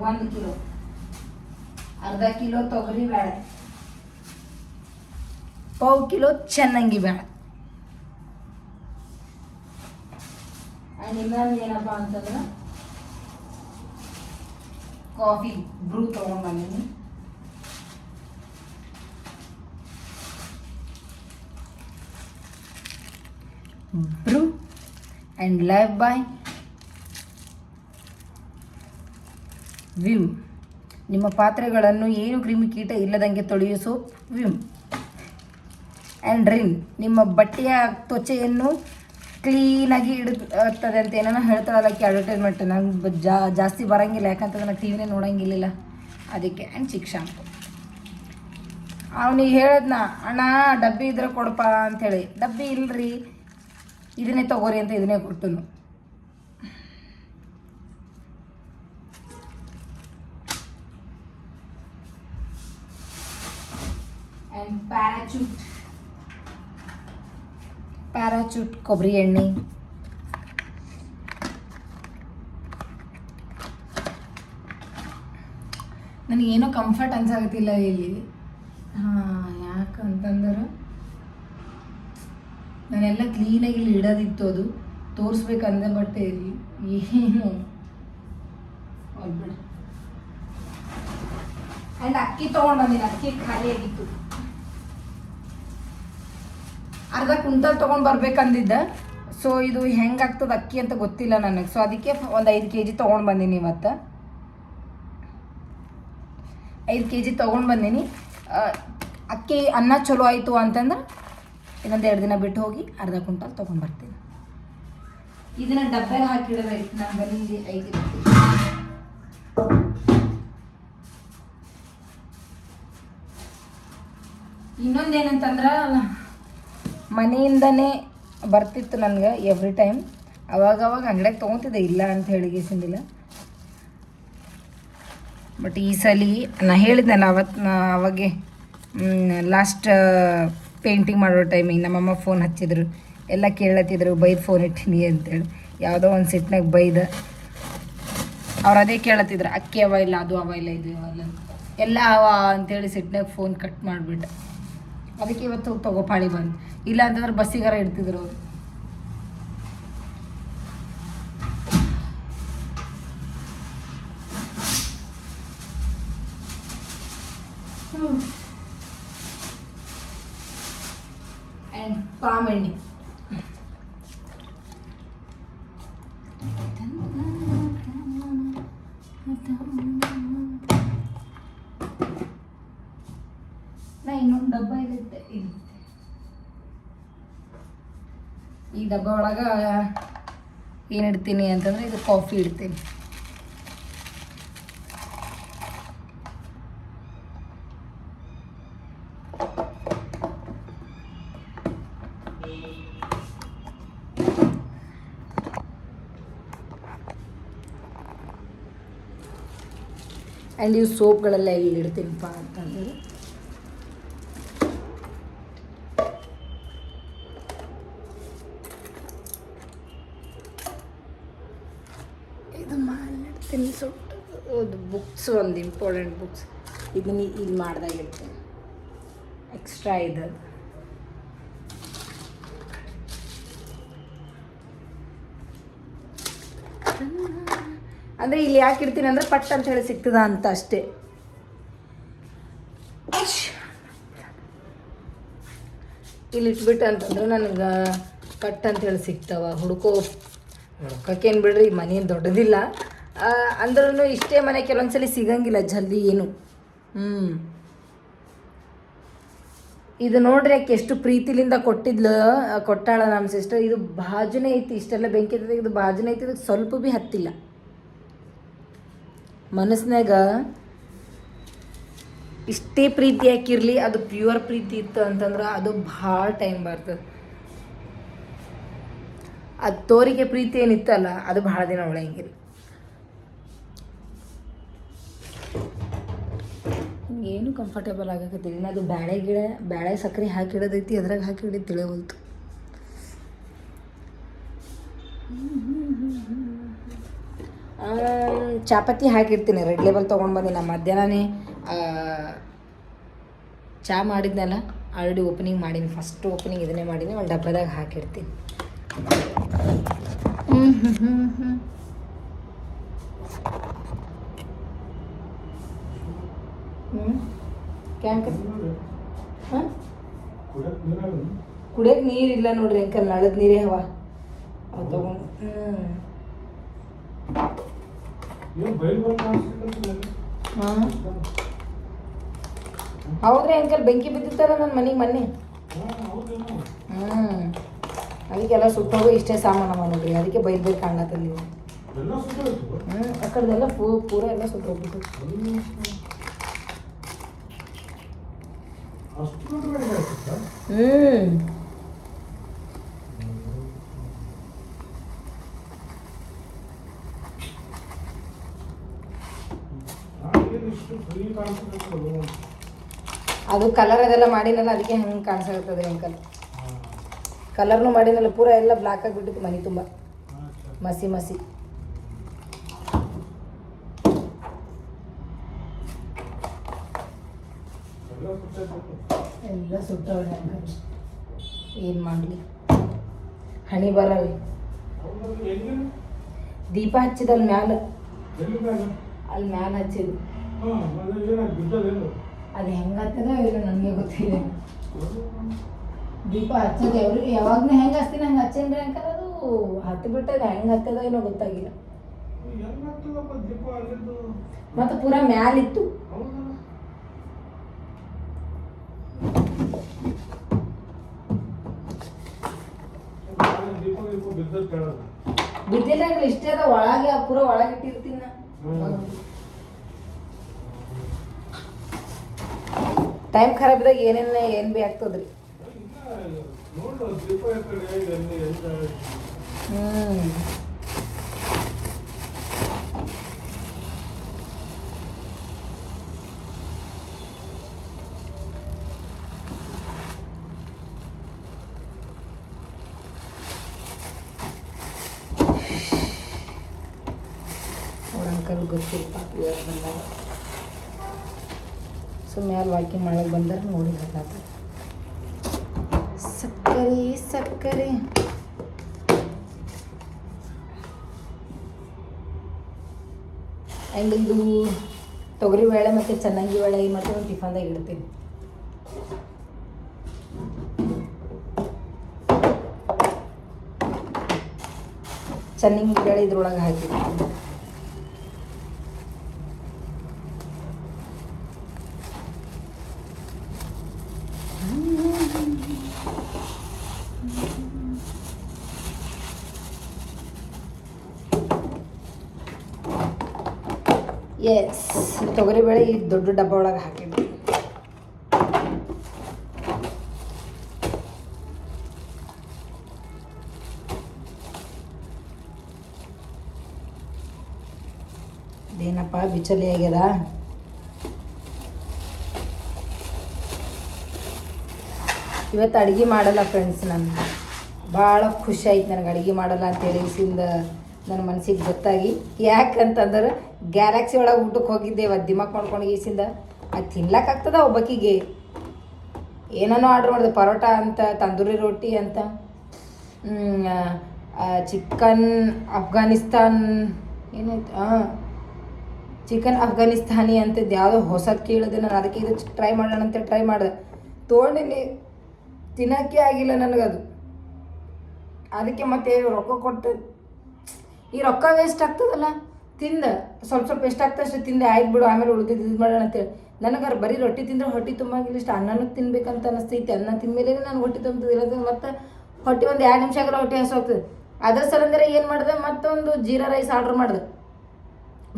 ಒಂದು ಕಿಲೋ. ಅರ್ಧ ಕಿಲೋ ತೊಗರಿ ಬೇಳೆ ಪಾವು ಕಿಲೋ ಚೆನ್ನಂಗಿ ಬೇಳೆ ಆ್ಯಂಡ್ ಇನ್ನೊಂದು ಏನಪ್ಪ ಅಂತಂದ್ರೆ, ಕಾಫಿ, ಬ್ರೂ ತೊಗೊಂಡು ಬಂದೀನಿ ಬ್ರೂ ಆ್ಯಂಡ್ by ವಿಮ್ ನಿಮ್ಮ ಪಾತ್ರೆಗಳನ್ನು ಏನು ಕ್ರಿಮಿಕೀಟ ಇಲ್ಲದಂಗೆ ತೊಳೆಯಿಸು ವಿಮ್ ಆ್ಯಂಡ್ ರಿನ್ ನಿಮ್ಮ ಬಟ್ಟೆಯ ತ್ವಚೆಯನ್ನು ಕ್ಲೀನಾಗಿ ಇಡುತ್ತದೆ ಅಂತ ಏನೋ ಹೇಳ್ತಾರಲ್ಲ ಅದಕ್ಕೆ ಅಡ್ವರ್ಟೈಸ್ಮೆಂಟ್ ನಂಗೆ ಜಾ ಜಾಸ್ತಿ ಬರೋಂಗಿಲ್ಲ ಯಾಕಂತಂದ್ರೆ ನಾನು ಟಿ ವಿನೇ ನೋಡೋಂಗಿಲ್ಲ ಅದಕ್ಕೆ ಆ್ಯಂಡ್ ಚಿಕ್ ಶಾಂಪು ಅವನಿಗೆ ಹೇಳಿದ್ನ, ಅಣ್ಣ, ಡಬ್ಬಿ ಇದ್ರೆ ಕೊಡಪ್ಪ ಅಂಥೇಳಿ ಡಬ್ಬಿ ಇಲ್ರಿ ಇದನ್ನೇ ತಗೋರಿ ಅಂತ ಇದನ್ನೇ ಕೊಟ್ಟನು ಆ್ಯಂಡ್ ಪ್ಯಾರಾಚೂಟ್ ಪ್ಯಾರಾಚೂಟ್ ಕೊಬ್ಬರಿ ಎಣ್ಣೆ ನನಗೇನೋ ಕಂಫರ್ಟ್ ಅನ್ಸಾಗತ್ತಿಲ್ಲ ಇಲ್ಲಿ ಹಾಂ ಯಾಕಂತಂದ್ರೆ ನಾನೆಲ್ಲ ಕ್ಲೀನಾಗಿ ಇಲ್ಲಿ ಇಡೋದಿತ್ತು ಅದು. ತೋರಿಸ್ಬೇಕಂದೆ ಬಟ್ ಏನು? ಆ್ಯಂಡ್ ಅಕ್ಕಿ ತೊಗೊಂಡು ಬಂದಿನಿ. ಅಕ್ಕಿ ಖಾಲಿ ಆಗಿತ್ತು. ಅರ್ಧ ಕುಂಟಲ್ ತೊಗೊಂಡು ಬರ್ಬೇಕಂದಿದ್ದ. ಸೊ ಇದು ಹೆಂಗಾಗ್ತದೆ ಅಕ್ಕಿ ಅಂತ ಗೊತ್ತಿಲ್ಲ ನನಗೆ. ಸೊ ಅದಕ್ಕೆ ಒಂದು ಐದು ಕೆ ಜಿ ತೊಗೊಂಡು ಬಂದೀನಿ ಇವತ್ತು. ಐದು ಕೆ ಜಿ ತೊಗೊಂಡು ಬಂದೀನಿ. ಅಕ್ಕಿ ಅನ್ನ ಚಲೋ ಆಯಿತು ಅಂತಂದ್ರೆ ಇನ್ನೊಂದು ಎರಡು ದಿನ ಬಿಟ್ಟು ಹೋಗಿ ಅರ್ಧ ಕುಂಟಲ್ ತೊಗೊಂಡು ಬರ್ತೀನಿ. ಇದನ್ನ ಡಬ್ಬೆಗೆ ಹಾಕಿಡಬೇಕು ನಮ್ಮ ಬಲ್ಲಿ ಐದು ಇನ್ನೊಂದೇನಂತಂದ್ರೆ, ಮನೆಯಿಂದನೇ ಬರ್ತಿತ್ತು ನನಗೆ ಎವ್ರಿ ಟೈಮ್ ಅವಾಗ ಅವಾಗ ಅಂಗಡಿಯಾಗ ತೊಗೊತಿದ್ದೆ, ಇಲ್ಲ ಅಂತ ಹೇಳಿ ಗೇಸಿಂದಿಲ್ಲ. ಬಟ್ ಈ ಸಲ ನಾ ಹೇಳಿದ್ನಲ್ಲ ಅವತ್ತು ನಾ ಅವಾಗೆ ಲಾಸ್ಟ್ ಪೇಂಟಿಂಗ್ ಮಾಡೋ ಟೈಮಿಗೆ ನಮ್ಮಮ್ಮ ಫೋನ್ ಹಚ್ಚಿದ್ರು. ಎಲ್ಲ ಕೇಳತ್ತಿದ್ರು, ಬೈದು ಫೋನ್ ಇಟ್ಟಿನಿ ಅಂತೇಳಿ. ಯಾವುದೋ ಒಂದು ಸಿಟ್ನಾಗ ಬೈದ. ಅವ್ರು ಅದೇ ಕೇಳತ್ತಿದ್ರು, ಅಕ್ಕಿ ಅವ ಇಲ್ಲ, ಅದು ಅವ ಇಲ್ಲ, ಇದು ಅವ. ಎಲ್ಲ ಅವ ಅಂತೇಳಿ ಸಿಟ್ನಾಗ ಫೋನ್ ಕಟ್ ಮಾಡಿಬಿಟ್ಟೆ. ಅದಕ್ಕೆ ಇವತ್ತು ತಗೋಪಾಳಿ ಬಂದು. ಇಲ್ಲ ಅಂತಂದ್ರೆ ಬಸ್ಸಿಗಾರ ಇಡ್ತಿದ್ರು ಅವರು. ಆ್ಯಂಡ್ ಪಾಮ್ ಎಣ್ಣೆ ನಾ ಇನ್ನೊಂದು ಡಬ್ಬ ಇರುತ್ತೆ ಇರುತ್ತೆ. ಈ ಡಬ್ಬ ಒಳಗೆ ಏನು ಇಡ್ತೀನಿ ಅಂತಂದ್ರೆ ಇದು ಕಾಫಿ ಇಡ್ತೀನಿ. ಆ್ಯಂಡ್ ಇವು ಸೋಪ್ಗಳೆಲ್ಲ ಎಲ್ಲಿ ಇಡ್ತೀನಪ್ಪ ಅಂತಂದ್ರೆ. ಇದು ಮಾಡಿಡ್ತೀನಿ ಸುಟ್ಟು ಒಂದು ಬುಕ್ಸ್ ಒಂದು ಇಂಪಾರ್ಟೆಂಟ್ ಬುಕ್ಸ್ ಇದನ್ನ ಇಲ್ಲಿ ಮಾಡ್ದಾಗ ಇಡ್ತೀನಿ. ಎಕ್ಸ್ಟ್ರಾ ಇದೆ ಅಂದರೆ ಇಲ್ಲಿ ಯಾಕೆ ಇಡ್ತೀನಿ ಅಂದರೆ ಪಟ್ ಅಂತ ಹೇಳಿ ಸಿಗ್ತದ ಅಂತ ಅಷ್ಟೇ. ಇಲ್ಲಿ ಇಟ್ಬಿಟ್ಟು ಅಂತಂದ್ರೆ ನನಗೆ ಪಟ್ ಅಂತ ಹೇಳಿ ಸಿಗ್ತಾವ. ಹುಡ್ಕೋ. ಹುಡ್ಕಕ್ಕೇನು ಬಿಡ್ರಿ ಮನೇನು ದೊಡ್ಡದಿಲ್ಲ. ಅಂದ್ರೂ ಇಷ್ಟೇ ಮನೆ ಕೆಲವೊಂದ್ಸಲಿ ಸಿಗಂಗಿಲ್ಲ ಜಲ್ದಿ ಏನು. ಹ್ಞೂ ಇದು ನೋಡ್ರಿ ಯಾಕೆ ಎಷ್ಟು ಪ್ರೀತಿಲಿಂದ ಕೊಟ್ಟಿದ್ಲು ಕೊಟ್ಟಾಳ ನಮ್ಮ ಸಿಸ್ಟರ್ ಇದು ಬಾಜುನೇ ಐತಿ ಇಷ್ಟೆಲ್ಲ ಬೆಂಕಿ ಇದು ಬಾಜುನೇ ಐತಿ ಇದಕ್ಕೆ ಸ್ವಲ್ಪ ಭೀ ಹತ್ತಿಲ್ಲ. ಮನಸ್ನಾಗ ಇಷ್ಟೇ ಪ್ರೀತಿ ಹಾಕಿರಲಿ, ಅದು ಪ್ಯೂರ್ ಪ್ರೀತಿ ಇತ್ತು ಅಂತಂದ್ರೆ ಅದು ಭಾಳ ಟೈಮ್ ಬರ್ತದೆ. ಅದು ತೋರಿಗೆ ಪ್ರೀತಿ ಏನಿತ್ತಲ್ಲ, ಅದು ಭಾಳ ದಿನ ಉಳಿಯಂಗಿಲ್ಲ. ಏನು ಕಂಫರ್ಟೇಬಲ್ ಆಗಕತ್ತಿಲ್ಲ. ಅದು ಬ್ಯಾಳೆ ಗಿಡ ಬ್ಯಾಳೆ ಸಕ್ಕರೆ ಹಾಕಿಡೋದೈತಿ ಅದ್ರಾಗ ಹಾಕಿಡೋದು ತಿಳಿವಲ್ತು. ಚಾಪತ್ತಿ ಹಾಕಿರ್ತೀನಿ. ರೆಡ್ ಲೇಬಲ್ ತೊಗೊಂಡು ಬಂದಿನ. ಮಧ್ಯಾಹ್ನನೇ ಚಾ ಮಾಡಿದ್ನಲ್ಲ, ಆಲ್ರೆಡಿ ಓಪನಿಂಗ್ ಮಾಡೀನಿ. ಫಸ್ಟ್ ಓಪನಿಂಗ್ ಇದನ್ನೇ ಮಾಡೀನಿ. ಒಂದು ಡಬ್ಬದಾಗ ಹಾಕಿರ್ತೀನಿ. ಹ್ಞೂ ಹ್ಞೂ ಹ್ಞೂ ಹ್ಞೂ ಹ್ಞೂ ನೀರಿಲ್ಲ ನೋಡ್ರಿ, ಅಂಕಲ್. ನಳದ ನೀರೇ ಅವು ತಗೊಂಡು ಹ್ಞೂ ಹಾಂ. ಹೌದ್ರಿ ಅಂಕಲ್ ಬೆಂಕಿ ಬಿದ್ದಿರ್ತಾರ ನನ್ನ ಮನೆಗೆ ಮೊನ್ನೆ? ಹ್ಞೂ ಅದಕ್ಕೆಲ್ಲ ಸುಟ್ಟೋಗು ಇಷ್ಟೇ ಸಾಮಾನು ಮಾಡಿದ್ರಿ ಅದಕ್ಕೆ ಬೈಲ್ ಬೈಲ್ ಕಾಣತ್ತಲ್ಲ ನೀವು ಹ್ಞೂ ಆ ಕಡೆದೆಲ್ಲ ಪೂ ಪೂರ ಎಲ್ಲ ಸುಟ್ಟೋಗ್ಬಿಟ್ಟು ಹ್ಞೂ ಅದು ಕಲರ್ ಅದೆಲ್ಲ ಮಾಡಿನಲ್ಲ ಅದಕ್ಕೆ ಹಂಗೆ ಕಾಣಿಸ್ತದೆ ಅಂಕಲ್ ಕಲರ್ನು ಮಾಡಿನಲ್ಲ ಪೂರ ಎಲ್ಲ ಬ್ಲ್ಯಾಕ್ ಆಗಿಬಿಟ್ಟಿತ್ತು ಮನೆ ತುಂಬ. ಮಸಿ ಮಸಿ. ಎಲ್ಲ ಸುಟ್ಟವ್ರೆ ಅಂಕಲ್ ಏನು ಮಾಡಲಿ? ಹಣಿ ಬರಲಿ ದೀಪ ಹಚ್ಚಿದಲ್ಲಿ ಮ್ಯಾಲ. ಅಲ್ಲಿ ಮ್ಯಾಲ ಹಚ್ಚಿದ್ದು ಅದು ಹೆಂಗೆ ಹತ್ತದೋ ಇಲ್ಲ ನನಗೆ ಗೊತ್ತಿಲ್ಲ. ದೀಪ ಹಚ್ಚೋದು ಅವ್ರಿಗೆ ಯಾವಾಗಲೂ ಹೆಂಗೆ ಹಚ್ತೀನಿ ಹಂಗೆ ಹಚ್ಚೇನ್ರಿ ಅಂಕಲ್ ಅದು ಹತ್ತು ಬಿಟ್ಟದ ಹೆಂಗೆ ಹತ್ತದ ಏನೋ ಗೊತ್ತಾಗಿಲ್ಲ. ಮತ್ತು ಪೂರ ಮ್ಯಾಲಿತ್ತು. ಬಿದ್ದಿಲ್ಲ ಇಷ್ಟೇ ಅದ ಒಳಗೆ ಪೂರ ಒಳಗೆ ಇಟ್ಟಿರ್ತೀನಿ ಟೈಮ್ ಖರಾಬ್ ಇದ್ದಾಗ ಏನೇನು ಏನು ಭೀ ಆಗ್ತದ್ರಿ? ಹ್ಞೂ ಗೊತ್ತಿಲ್ಲ ಸೊ ಮ್ಯಾಲೆ ವಾಕಿಂಗ್ ಮಾಡಕ್ಕೆ ಬಂದ್ರೆ ನೋಡಿ ಹತ್ತಾತ ಸಕ್ಕರೆ ಸಕ್ಕರೆ. ಆ್ಯಂಡ್ ಇದು ತೊಗರಿ ಬೇಳೆ ಮತ್ತು ಚೆನ್ನಾಗಿ ಬೇಳೆ ಏನು ಮಾಡ್ತೀನಿ ಟಿಫನ್ದಾಗ ಇಡ್ತೀನಿ. ಚೆನ್ನಾಗಿ ಬೇಳೆ ಇದ್ರೊಳಗೆ ಹಾಕಿರ್ತೀನಿ ಎಸ್ ತೊಗರಿಬೇಳೆ ಈ ದೊಡ್ಡ ಡಬ್ಬ ಒಳಗೆ ಹಾಕಿದ್ವಿ ಏನಪ್ಪ ಬಿಚ್ಚಲಿ ಆಗ್ಯದ? ಇವತ್ತು ಅಡುಗೆ ಮಾಡಲ್ಲ ಫ್ರೆಂಡ್ಸ್ ನಾನು ಭಾಳ ಖುಷಿ ಆಯ್ತು ನನಗೆ ಅಡುಗೆ ಮಾಡಲ್ಲ ಅಂತೇಳಿ ಇಸಿಂದ ನನ್ನ ಮನಸ್ಸಿಗೆ ಗೊತ್ತಾಗಿ. ಯಾಕಂತಂದ್ರೆ ಗ್ಯಾಲಕ್ಸಿ ಒಳಗೆ ಊಟಕ್ಕೆ ಹೋಗಿದ್ದೆ ಇವತ್ತು ದಿಮಾಕ್ ಮಾಡ್ಕೊಂಡು ಈಸಿಂದ. ಅದು ತಿನ್ಲಕ್ಕಾಗ್ತದ ಒಬ್ಬಕ್ಕಿಗೆ ಏನೇನೋ ಆರ್ಡ್ರ್ ಮಾಡಿದೆ, ಪರೋಟ ಅಂತ, ತಂದೂರಿ ರೊಟ್ಟಿ ಅಂತ. ಚಿಕನ್ ಅಫ್ಘಾನಿಸ್ತಾನ್, ಏನಾಯ್ತು? ಹಾಂ ಚಿಕನ್ ಅಫ್ಘಾನಿಸ್ತಾನಿ ಅಂತದ್ದು ಯಾವುದೋ ಹೊಸದು ಕೇಳಿದೆ ನಾನು, ಅದಕ್ಕೆ ಇದು ಟ್ರೈ ಮಾಡೋಣ ಅಂತ ಟ್ರೈ ಮಾಡಿದೆ. ತೊಗೊಂಡಿನಿ ತಿನ್ನೋಕ್ಕೆ ಆಗಿಲ್ಲ ನನಗದು. ಅದಕ್ಕೆ ಮತ್ತೆ ರೊಕ್ಕ ಕೊಟ್ಟು ಈ ರೊಕ್ಕ ವೇಸ್ಟ್ ಆಗ್ತದಲ್ಲ? ತಿಂದ, ಸ್ವಲ್ಪ ಸ್ವಲ್ಪ ಎಷ್ಟಾಗ್ತದೆ ಅಷ್ಟು ತಿಂದೆ, ಆಯ್ತು ಬಿಡು, ಆಮೇಲೆ ಉಳಿದಿದ್ದು ಇದು ಮಾಡೋಣ ಅಂತೇಳಿ. ನನಗಾರ ಬರೀ ರೊಟ್ಟಿ ತಿಂದ್ರೆ ಹೊಟ್ಟೆ ತುಂಬಾಗಿಲ್ಲ ಇಷ್ಟು ಅನ್ನನೂ ತಿನ್ಬೇಕಂತ ಅನಿಸ್ತೈತಿ. ಅನ್ನ ತಿನ್ಮೇಲೆ ನಾನು ಹೊಟ್ಟೆ ಇರೋದು, ಮತ್ತು ಹೊಟ್ಟೆ ಒಂದು ಎರಡು ನಿಮಿಷ ಆಗಲ್ಲ ಹೊಟ್ಟೆ ಹಸೋಗ್ತದೆ ಅದ್ರ ಸಲಂದರೆ ಏನು ಮಾಡಿದೆ, ಮತ್ತೊಂದು ಜೀರಾ ರೈಸ್ ಆರ್ಡ್ರ್ ಮಾಡಿದೆ.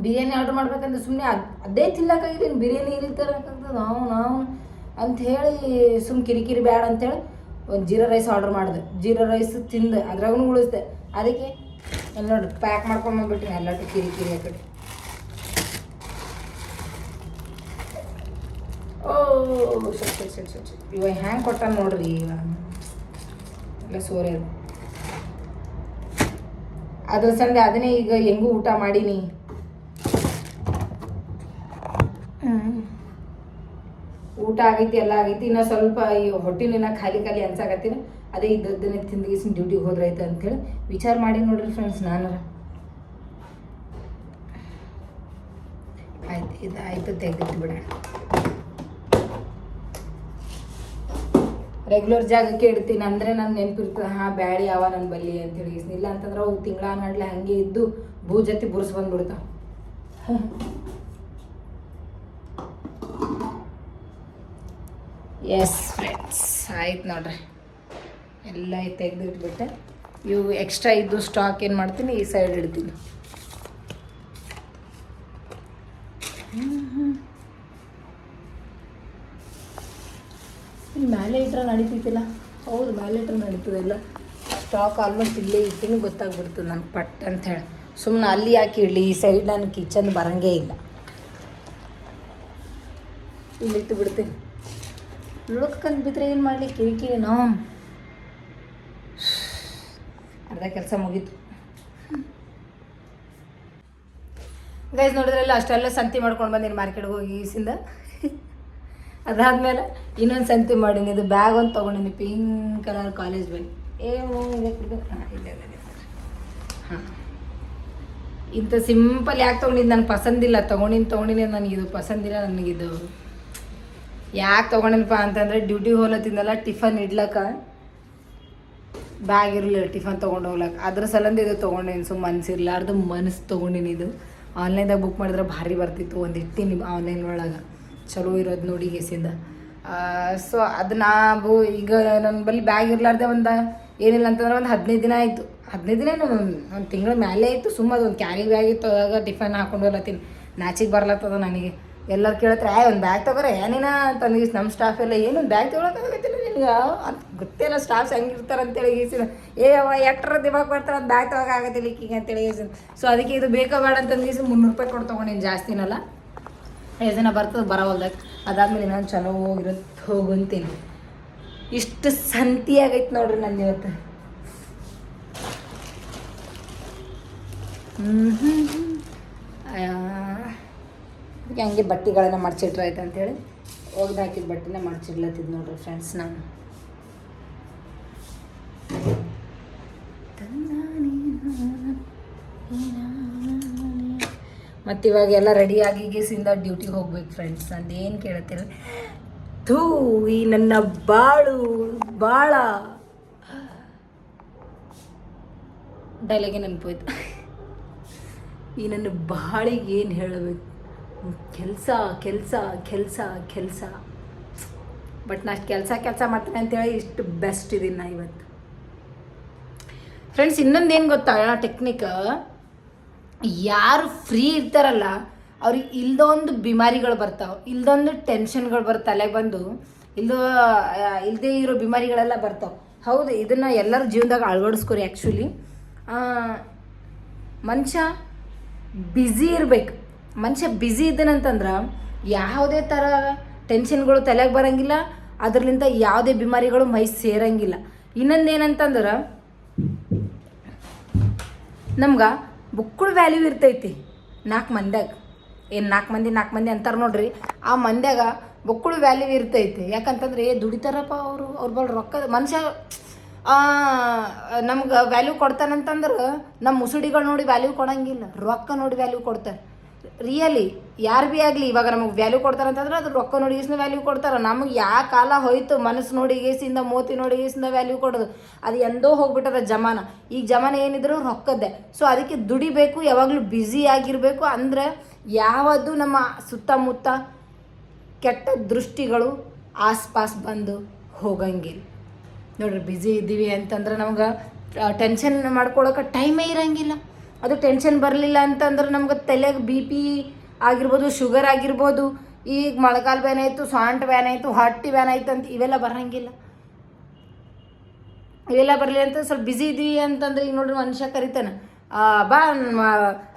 ಬಿರಿಯಾನಿ ಆರ್ಡ್ರ್ ಮಾಡ್ಬೇಕಂದ್ರೆ ಸುಮ್ಮನೆ ಅದೇ ತಿನ್ನಕ್ಕಾಗಿಲ್ಲ ಇನ್ನು ಬಿರಿಯಾನಿ ಇಲ್ಲಿ ತರಕಾಗ್ತದೆ ನಾವು ನಾವು ಅಂತ ಹೇಳಿ ಸುಮ್ಮ ಕಿರಿಕಿರಿ ಬ್ಯಾಡ ಅಂತೇಳಿ ಒಂದು ಜೀರಾ ರೈಸ್ ಆರ್ಡ್ರ್ ಮಾಡಿದೆ. ಜೀರಾ ರೈಸ್ ತಿಂದೆ ಅದ್ರಾಗೂ ಉಳಿಸ್ದೆ. ಅದಕ್ಕೆ ಅಲ್ಲಿ ನೋಡಿ ಪ್ಯಾಕ್ ಮಾಡ್ಕೊಂಡು ಬಂದ್ಬಿಟ್ಟಿನಿ ಕಿರಿ ಕಿರಿ ಆ ಕಡೆ. ಓ ಸರಿ ಸರಿ ಸರಿ ಸರಿ ಸರಿ. ಇವ ಹ್ಯಾಂಗೆ ಕೊಟ್ಟ ನೋಡ್ರಿ ಈಗ ಎಲ್ಲ ಸೋರೆ ಅದು. ಅದ್ರ ಸಂದೆ ಅದನ್ನೇ ಈಗ ಹೆಂಗೂ ಊಟ ಮಾಡೀನಿ. ಊಟ ಆಗೈತಿ ಎಲ್ಲ ಆಗೈತಿ ಇನ್ನು ಸ್ವಲ್ಪ ಈ ಹೊಟ್ಟಿನ ಖಾಲಿ ಖಾಲಿ ಅನ್ಸಾಕತ್ತೀನ. ಅದೇ ಇದ್ದದ್ದನ್ನೇ ತಿಂದಿಗಿಸಿನ ಡ್ಯೂಟಿಗೆ ಹೋದ್ರಾಯ್ತು ಅಂತೇಳಿ ವಿಚಾರ ಮಾಡಿ ನೋಡ್ರಿ ಫ್ರೆಂಡ್ಸ್ ನಾನು ಆಯ್ತು, ಇದು ಆಯ್ತು ಬಿಡ ರೆಗ್ಯುಲರ್ ಜಾಗಕ್ಕೆ ಇಡ್ತೀನಿ ಅಂದರೆ ನಾನು ನೆನಪಿರ್ತದೆ ಹಾಂ ಬ್ಯಾಡಿ ಯಾವ ನನ್ನ ಬಲ್ಲಿ ಅಂತೇಳಿ ಇಲ್ಲ ಅಂತಂದ್ರೆ ಅವು ತಿಂಗಳ ನಡ್ಲೆ ಹಂಗೆ ಇದ್ದು ಭೂ ಜೊತೆ ಬುರ್ಸ್ ಎಸ್ ಫ್ರೆಂಡ್ಸ್ ಆಯ್ತು ನೋಡ್ರಿ. ಎಲ್ಲ ತೆಗೆದಿಟ್ಬಿಟ್ಟೆ. ಇವು ಎಕ್ಸ್ಟ್ರಾ ಇದ್ದು ಸ್ಟಾಕ್ ಏನು ಮಾಡ್ತೀನಿ, ಈ ಸೈಡ್ ಇಡ್ತೀನಿ. ಇಲ್ಲಿ ಮೇಲೆ ಇಟ್ರೆ ನಡೀತೈತಿಲ್ಲ ಹೌದು ಮೇಲೆ ಇಟ್ರೆ ನಡೀತದಿಲ್ಲ ಸ್ಟಾಕ್ ಆಲ್ಮೋಸ್ಟ್ ಇಲ್ಲೇ ಇಟ್ಟಿನೂ ಗೊತ್ತಾಗ್ಬಿಡ್ತದೆ ನನಗೆ ಪಟ್ ಅಂತ ಹೇಳಿ. ಸುಮ್ಮನೆ ಅಲ್ಲಿ ಯಾಕೆ ಇಡಲಿ, ಈ ಸೈಡ್ ನಾನು ಕಿಚನ್ ಬರಂಗೇ ಇಲ್ಲ. ಇಲ್ಲಿಟ್ಟು ಬಿಡ್ತೀನಿ ಲುಕ್ ಬಿದ್ದರೆ ಏನು ಮಾಡಲಿ? ಕಿರಿಕಿರಿ ನಾವು ಅರ್ಧ ಕೆಲಸ ಮುಗೀತು. ಗೈಸ್ ನೋಡಿದ್ರೆಲ್ಲ, ಅಷ್ಟೆಲ್ಲ ಸಂತಿ ಮಾಡ್ಕೊಂಡು ಬಂದೀನಿ ಮಾರ್ಕೆಟ್ಗೆ ಹೋಗಿ ಈಸಿಂದ ಅದಾದ್ಮೇಲೆ ಇನ್ನೊಂದು ಸಂತಿ ಮಾಡೀನಿ. ಇದು ಬ್ಯಾಗ್ ಒಂದು ತೊಗೊಂಡಿನಿ ಪಿಂಕ್ ಕಲರ್ ಕಾಲೇಜ್ ಬ್ಯಾಗ್ ಏನು ಹಾಂ ಇಂಥ ಸಿಂಪಲ್ ಯಾಕೆ ತೊಗೊಂಡಿದ್ದು ನನಗೆ ಪಸಂದಿಲ್ಲ ತೊಗೊಂಡಿನಿ ತೊಗೊಂಡಿನಿ ನನಗಿದು ಪಸಂದಿಲ್ಲ ನನಗಿದು ಯಾಕೆ ತೊಗೊಂಡಿನಪ್ಪ ಅಂತಂದರೆ ಡ್ಯೂಟಿಗೆ ಹೋಲತ್ತಿಂದಲ್ಲ ಟಿಫನ್ ಇಡ್ಲಕ್ಕ. ಬ್ಯಾಗ್ ಇರಲಿಲ್ಲ ಟಿಫನ್ ತೊಗೊಂಡು ಹೋಗ್ಲಾಕ. ಅದ್ರ ಸಲಂದ ಇದು ತೊಗೊಂಡೇನಿ ಸುಮ್ಮ ಮನಸ್ಸಿರ್ಲಾರ್ದು ಮನಸ್ಸು ತೊಗೊಂಡಿನಿ ಇದು. ಆನ್ಲೈನ್ದಾಗ ಬುಕ್ ಮಾಡಿದ್ರೆ ಭಾರಿ ಬರ್ತಿತ್ತು, ಒಂದು ಇಟ್ಟಿನಿ ಆನ್ಲೈನ್ ಒಳಗೆ. ಚಲೋ ಇರೋದು ನೋಡಿ ಗೆಸಿಂದ. ಸೊ ಅದು ನಾವು ಈಗ ನನ್ನ ಬಳಿ ಬ್ಯಾಗ್ ಇರ್ಲಾರ್ದೆ ಒಂದು, ಏನಿಲ್ಲ ಅಂತಂದ್ರೆ ಒಂದು ಹದಿನೈದು ದಿನ ಆಯಿತು. ಹದಿನೈದು ದಿನ ಒಂದು ತಿಂಗಳ ಮೇಲೆ ಆಯಿತು ಸುಮ್ಮ ಒಂದು ಕ್ಯಾರಿ ಬ್ಯಾಗ್ ಇತ್ತು ಅದಾಗ ಟಿಫನ್ ಹಾಕೊಂಡು ಹೋಗ್ಲತ್ತೀನಿ. ನಾಚಿಗೆ ಬರ್ಲತ್ತದ ನನಗೆ. ಎಲ್ಲರೂ ಕೇಳ್ತಾರೆ ಆಯ್ ಒಂದು ಬ್ಯಾಗ್ ತಗೋರ, ಏನೇನ? ತಂದಿಸ್ ನಮ್ಮ ಸ್ಟಾಫ್ ಎಲ್ಲ, ಏನು ಬ್ಯಾಗ್ ತೊಗೊಳಕ್ಕಾಗತ್ತಿಲ್ಲ ಅಂತ ಗೊತ್ತಿಲ್ಲ ಸ್ಟಾಫ್ಸ್ ಹೆಂಗಿರ್ತಾರೆ ಅಂತೇಳಿ ಈಸಿನ. ಏ ಅವ ಎಟ್ರ ದಿಮಾಗ್ ಬರ್ತಾರೆ ಅದು ಬ್ಯಾಗ್ ತೊಗೋಕ್ಕಾಗತ್ತಿಲ್ಲ ಈಕಿಗೆ ಅಂತೇಳಿ ಈಸಿನ. ಸೊ ಅದಕ್ಕೆ ಇದು ಬೇಕೋ ಬೇಡ ಅಂತಂದು ಈಸಿ ಮುನ್ನೂರು ರೂಪಾಯಿ ಕೊಟ್ಟು ತೊಗೊಂಡಿನಿ ಜಾಸ್ತಿನಲ್ಲ. ಎಷ್ಟು ದಿನ ಬರ್ತದೆ ಬರೋವಲ್ದಾಗ ಅದಾದ್ಮೇಲೆ ನಾನು ಚಲೋ ಹೋಗಿರೋದು ಹೋಗಂತೀನಿ ಇಷ್ಟು ಸಂತಿ ಆಗೈತೆ ನೋಡ್ರಿ ನಂದು ಇವತ್ತು. ಅದಕ್ಕೆ ಹಂಗೆ ಬಟ್ಟೆಗಳನ್ನ ಮಡಚಿಟ್ರಾಯ್ತು ಅಂತೇಳಿ. ಒಗ್ದು ಹಾಕಿದ ಬಟ್ಟೆನೇ ಮಡ್ಚಿಡ್ಲತ್ತಿದ್ ನೋಡ್ರಿ ಫ್ರೆಂಡ್ಸ್ ನಾನು. ಮತ್ತು ಇವಾಗ ಎಲ್ಲ ರೆಡಿಯಾಗಿ ಗೀಸಿಂದ ಡ್ಯೂಟಿಗೆ ಹೋಗ್ಬೇಕು ಫ್ರೆಂಡ್ಸ್ ಏನು ಕೇಳ್ತೀರ ಥೂ, ಈ ನನ್ನ ಬಾಳು, ಬಾಳ. ಡೈಲಾಗೆ ನೆನಪೋಯ್ತು. ಈ ನನ್ನ ಬಾಳಿಗೆ ಏನು ಹೇಳಬೇಕು? ಕೆಲಸ ಕೆಲಸ ಕೆಲಸ ಕೆಲಸ. ಬಟ್ ನಾ ಅಷ್ಟು ಕೆಲಸ ಕೆಲಸ ಮಾಡ್ತೀನಿ ಅಂತೇಳಿ ಇಷ್ಟು ಬೆಸ್ಟ್ ಇದೀನಿ ನಾ ಇವತ್ತು. ಫ್ರೆಂಡ್ಸ್ ಇನ್ನೊಂದು ಏನು ಗೊತ್ತಾ? ಟೆಕ್ನಿಕ್ ಯಾರು ಫ್ರೀ ಇರ್ತಾರಲ್ಲ, ಅವ್ರಿಗೆ ಇಲ್ದೊಂದು ಬಿಮಾರಿಗಳು ಬರ್ತಾವೆ. ಇಲ್ದೊಂದು ಟೆನ್ಷನ್ಗಳು ಬರ್ತಾವೆ. ತಲೆಗೆ ಬಂದು ಇಲ್ದೋ ಇಲ್ಲದೇ ಇರೋ ಬಿಮಾರಿಗಳೆಲ್ಲ ಬರ್ತಾವೆ. ಹೌದು, ಇದನ್ನು ಎಲ್ಲರ ಜೀವನದಾಗ ಅಳವಡಿಸ್ಕೊರಿ ಆ್ಯಕ್ಚುಲಿ ಮನುಷ್ಯ ಬ್ಯುಸಿ ಇರ್ಬೇಕು. ಮನುಷ್ಯ ಬ್ಯುಸಿ ಇದ್ದಾನಂತಂದ್ರೆ ಯಾವುದೇ ಥರ ಟೆನ್ಷನ್ಗಳು ತಲೆಗೆ ಬರಂಗಿಲ್ಲ ಅದರ್ಲಿಂದ ಯಾವುದೇ ಬಿಮಾರಿಗಳು ಮೈ ಸೇರಂಗಿಲ್ಲ. ಇನ್ನೊಂದು ಏನಂತಂದ್ರೆ ನಮ್ಗೆ ಬುಕ್ಕುಳ ವ್ಯಾಲ್ಯೂ ಇರ್ತೈತಿ ನಾಲ್ಕು ಮಂದ್ಯಾಗ. ಏನು ನಾಲ್ಕು ಮಂದಿ ನಾಲ್ಕು ಮಂದಿ ಅಂತಾರೆ ನೋಡ್ರಿ, ಆ ಮಂದ್ಯಾಗ ಬುಕ್ಕುಳ ವ್ಯಾಲ್ಯೂ ಇರ್ತೈತಿ. ಯಾಕಂತಂದ್ರೆ, ಏ ದುಡಿತಾರಪ್ಪ ಅವರು, ಅವ್ರ ಬಳಿ ರೊಕ್ಕ ಮನುಷ್ಯ ನಮ್ಗೆ ವ್ಯಾಲ್ಯೂ ಕೊಡ್ತಾನಂತಂದ್ರೆ ನಮ್ಮ ಮುಸುಡಿಗಳು ನೋಡಿ ವ್ಯಾಲ್ಯೂ ಕೊಡಂಗಿಲ್ಲ, ರೊಕ್ಕ ನೋಡಿ ವ್ಯಾಲ್ಯೂ ಕೊಡ್ತಾರೆ. ರಿಯಲಿ ಯಾರು ಭೀ ಆಗಲಿ ಇವಾಗ ನಮಗೆ ವ್ಯಾಲ್ಯೂ ಕೊಡ್ತಾರಂತಂದ್ರೆ ಅದು ರೊಕ್ಕ ನೋಡಿ ಗೇಸಿಂದ ವ್ಯಾಲ್ಯೂ ಕೊಡ್ತಾರೆ. ನಮಗೆ ಯಾ ಕಾಲ ಹೋಯ್ತು ಮನಸ್ಸು ನೋಡಿ ಗೀಸಿಂದ ಮೋತಿ ನೋಡಿ ಗೇಸಿಂದ ವ್ಯಾಲ್ಯೂ ಕೊಡೋದು. ಅದು ಎಂದೋ ಹೋಗ್ಬಿಟ್ಟದ ಜಮಾನ. ಈಗ ಜಮಾನ ಏನಿದ್ರು ರೊಕ್ಕದ್ದೇ. ಸೊ ಅದಕ್ಕೆ ದುಡಿಬೇಕು, ಯಾವಾಗಲೂ ಬ್ಯುಸಿ ಆಗಿರಬೇಕು ಅಂದ್ರೆ ಯಾವುದು ನಮ್ಮ ಸುತ್ತಮುತ್ತ ಕೆಟ್ಟ ದೃಷ್ಟಿಗಳು ಆಸ್ಪಾಸ್ ಬಂದು ಹೋಗಂಗಿಲ್ಲ. ನೋಡ್ರಿ ಬ್ಯುಸಿ ಇದ್ದೀವಿ ಅಂತಂದ್ರೆ ನಮ್ಗೆ ಟೆನ್ಷನ್ ಮಾಡ್ಕೊಳಕ್ಕೆ ಟೈಮೇ ಇರಂಗಿಲ್ಲ. ಅದು ಟೆನ್ಷನ್ ಬರಲಿಲ್ಲ ಅಂತಂದ್ರೆ ನಮ್ಗೆ ತಲೆಗೆ ಬಿ ಪಿ ಆಗಿರ್ಬೋದು ಶುಗರ್ ಆಗಿರ್ಬೋದು, ಈಗ ಮಳೆಗಾಲ ಬ್ಯಾನ್ ಆಯಿತು ಸಾಂಟ್ ಬ್ಯಾನ್ ಆಯಿತು, ಹೊಟ್ಟಿ ಬ್ಯಾನ್ ಆಯಿತು ಅಂತ ಇವೆಲ್ಲ ಬರಂಗಿಲ್ಲ. ಇವೆಲ್ಲ ಬರಲಿ ಅಂತ ಸ್ವಲ್ಪ ಬ್ಯುಸಿ ಇದ್ದೀವಿ ಅಂತಂದ್ರೆ ಈಗ ನೋಡ್ರಿ ಮನುಷ್ಯ ಕರಿತಾನೆ ಬಾ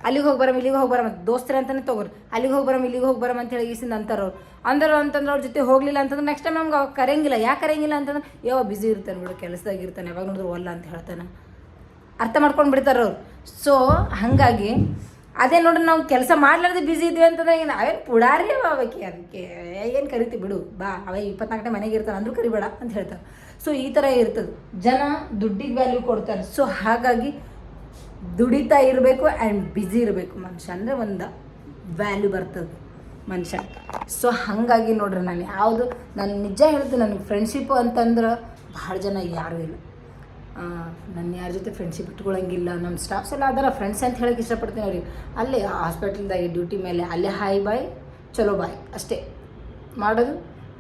ಅಲ್ಲಿಗೆ ಹೋಗಿ ಬರಮ್, ಇಲ್ಲಿಗೆ ಹೋಗಿ ಬರಮ್ ದೋಸ್ತರ ಅಂತಾನೆ ತಗೋರಿ. ಅಲ್ಲಿಗೆ ಹೋಗಿ ಬರಮ್, ಇಲ್ಲಿಗೆ ಹೋಗಿ ಬರಮ್ ಅಂತ ಹೇಳಿ ಈಸಿಂದ ಅಂತಾರ ಅವ್ರು. ಅಂದರು ಅಂತಂದ್ರೆ ಅವ್ರ ಜೊತೆ ಹೋಗಲಿಲ್ಲ ಅಂತಂದ್ರೆ ನೆಕ್ಸ್ಟ್ ಟೈಮ್ ನಮ್ಗೆ ಅವಾಗ ಕರೆಯಂಗಿಲ್ಲ. ಯಾಕೆ ಕರೆಯಂಗಿಲ್ಲ ಅಂತಂದ್ರೆ ಯಾವ ಬ್ಯುಸಿ ಇರ್ತಾನೆ ಬಿಡು, ಕೆಲಸದಾಗ ಇರ್ತಾನೆ, ಯಾವಾಗ ನೋಡಿದ್ರು ಒಲ್ಲ ಅಂತ ಹೇಳ್ತಾನೆ. ಅರ್ಥ ಮಾಡ್ಕೊಂಡು ಬಿಡ್ತಾರೆ ಅವ್ರು. ಸೊ ಹಾಗಾಗಿ ಅದೇ ನೋಡ್ರಿ ನಾವು ಕೆಲಸ ಮಾಡ್ಲಾರ್ದೆ ಬ್ಯುಸಿ ಇದ್ವಿ ಅಂತಂದ್ರೆ ಏನು ನಾವೇನು ಪುಡಾರಿ ಅವ ಅವಕ್ಕೆ ಅದಕ್ಕೆ ಏನು ಕರಿತಿ ಬಿಡು, ಬಾ, ಅವ ಇಪ್ಪತ್ನಾಲ್ಕನೇ ಮನೆಗೆ ಇರ್ತಾನೆ, ಅಂದ್ರೂ ಕರಿಬೇಡ ಅಂತ ಹೇಳ್ತಾರೆ. ಸೊ ಈ ಥರ ಇರ್ತದೆ. ಜನ ದುಡ್ಡಿಗೆ ವ್ಯಾಲ್ಯೂ ಕೊಡ್ತಾರೆ. ಸೊ ಹಾಗಾಗಿ ದುಡಿತಾ ಇರಬೇಕು ಆ್ಯಂಡ್ ಬ್ಯುಸಿ ಇರಬೇಕು ಮನುಷ್ಯ. ಅಂದರೆ ಒಂದು ವ್ಯಾಲ್ಯೂ ಬರ್ತದೆ ಮನುಷ್ಯ. ಸೊ ಹಾಗಾಗಿ ನೋಡ್ರಿ ನಾನು ಯಾವುದು, ನಾನು ನಿಜ ಹೇಳ್ತೀನಿ ನನಗೆ ಫ್ರೆಂಡ್ಶಿಪ್ ಅಂತಂದ್ರೆ ಭಾಳ ಜನ ಯಾರೂ ಇಲ್ಲ. ನನ್ನ ಯಾರ ಜೊತೆ ಫ್ರೆಂಡ್ಶಿಪ್ ಇಟ್ಕೊಳ್ಳೋಂಗಿಲ್ಲ ನಮ್ಮ ಸ್ಟಾಫ್ಸ್ ಎಲ್ಲ ಅದರ ಫ್ರೆಂಡ್ಸ್ ಅಂತ ಹೇಳಕ್ಕೆ ಇಷ್ಟಪಡ್ತೀನಿ ಅವ್ರಿಗೆ ಅಲ್ಲೇ ಹಾಸ್ಪಿಟಲ್ದಾಗೆ ಡ್ಯೂಟಿ ಮೇಲೆ ಅಲ್ಲೇ ಹಾಯ್ ಬಾಯ್ ಚಲೋ ಬಾಯ್ ಅಷ್ಟೇ. ಮಾಡೋದು,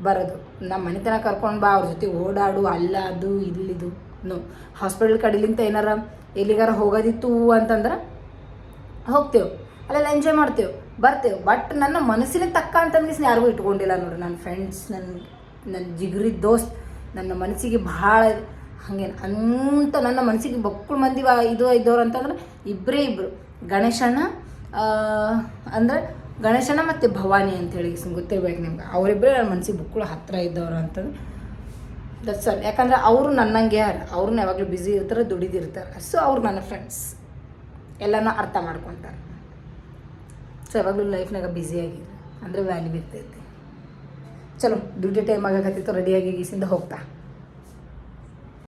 ಬರೋದು. ನಮ್ಮ ಮನೆತನ ಕರ್ಕೊಂಡು ಬಾ, ಅವ್ರ ಜೊತೆ ಓಡಾಡು, ಅಲ್ಲ, ಅದು ಇಲ್ಲಿದು ನೋ ಹಾಸ್ಪಿಟಲ್ ಕಡೆಲಿಂತ ಏನಾರ ಎಲ್ಲಿಗಾರ ಹೋಗೋದಿತ್ತು ಅಂತಂದ್ರೆ ಹೋಗ್ತೇವೆ. ಅಲ್ಲೆಲ್ಲ ಎಂಜಾಯ್ ಮಾಡ್ತೇವೆ, ಬರ್ತೇವೆ. ಬಟ್ ನನ್ನ ಮನಸ್ಸಿನ ತಕ್ಕ ಅಂತಂದ್ರೆ ಯಾರಿಗೂ ಇಟ್ಕೊಂಡಿಲ್ಲ ನೋಡ್ರಿ. ನನ್ನ ಫ್ರೆಂಡ್ಸ್ ನನ್ನ ನನ್ನ ಜಿಗ್ರಿ ದೋಸ್ತ್, ನನ್ನ ಮನಸ್ಸಿಗೆ ಭಾಳ ಹಾಗೆ ಅಂತ ನನ್ನ ಮನಸ್ಸಿಗೆ ಬಕ್ಕಳು ಮಂದಿ ಇದು ಇದ್ದವ್ರು ಅಂತಂದ್ರೆ ಇಬ್ಬರೇ ಇಬ್ಬರು ಗಣೇಶಣ್ಣ ಅಂದರೆ ಗಣೇಶನ ಮತ್ತು ಭವಾನಿ ಅಂತೇಳಿ ಗೊತ್ತಿರ್ಬೇಕು ನಿಮ್ಗೆ. ಅವರಿಬ್ಬರೇ ನನ್ನ ಮನಸ್ಸಿಗೆ ಬುಕ್ಕಳು ಹತ್ತಿರ ಇದ್ದವ್ರು ಅಂತಂದ್ರೆ ದಟ್ಸ್ ಆಲ್ ಯಾಕಂದ್ರೆ ಅವರು ನನ್ನಂಗೆ ಯಾರು? ಅವ್ರನ್ನ ಯಾವಾಗಲೂ ಬ್ಯುಸಿ ಇರ್ತಾರೆ, ದುಡಿದಿರ್ತಾರೆ. ಸೊ ಅವ್ರು ನನ್ನ ಫ್ರೆಂಡ್ಸ್ ಎಲ್ಲನೂ ಅರ್ಥ ಮಾಡ್ಕೊತಾರೆ. ಸೊ ಯಾವಾಗಲೂ ಲೈಫ್ನಾಗ ಬ್ಯುಸಿಯಾಗಿ ಅಂದರೆ ವ್ಯಾಲ್ಯೂ ಇರ್ತೈತಿ. ಚಲೋ ಡ್ಯೂಟಿ ಟೈಮ್ ಆಗಕತ್ತಿತ್ತು ರೆಡಿಯಾಗಿ ಗೀಸಿಂದ ಹೋಗ್ತಾ.